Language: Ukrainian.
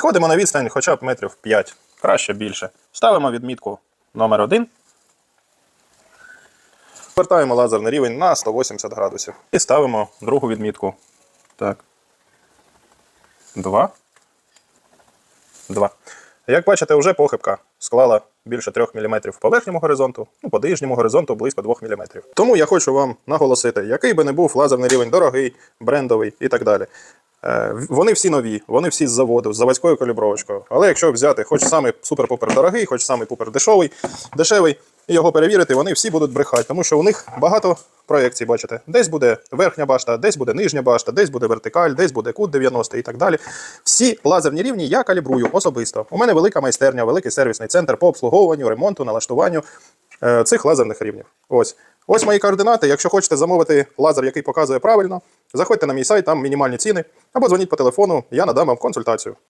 Підходимо на відстань хоча б метрів 5, краще більше. Ставимо відмітку номер 1 Вертаємо лазерний рівень на 180 градусів. І ставимо другу відмітку. Так. 2. 2. Як бачите, вже похибка склала більше 3 мм по верхньому горизонту, ну, по нижньому горизонту близько 2 мм. Тому я хочу вам наголосити, який би не був лазерний рівень дорогий, брендовий і так далі. Е, Вони всі нові, вони всі з заводу, з заводською калібровочкою. Але якщо взяти хоч самий супер-пупер дорогий, хоч самий пупер дешевий, дешевий, і його перевірити, вони всі будуть брехати, тому що у них багато проєкцій, бачите. Десь буде верхня башта, десь буде нижня башта, десь буде вертикаль, десь буде кут 90 і так далі. Всі лазерні рівні я калібрую особисто. У мене велика майстерня, великий сервісний центр по обслуговуванню, ремонту, налаштуванню е, цих лазерних рівнів. Ось. Ось мої координати. Якщо хочете замовити лазер, який показує правильно, заходьте на мій сайт, там мінімальні ціни, або дзвоніть по телефону, я надам вам консультацію.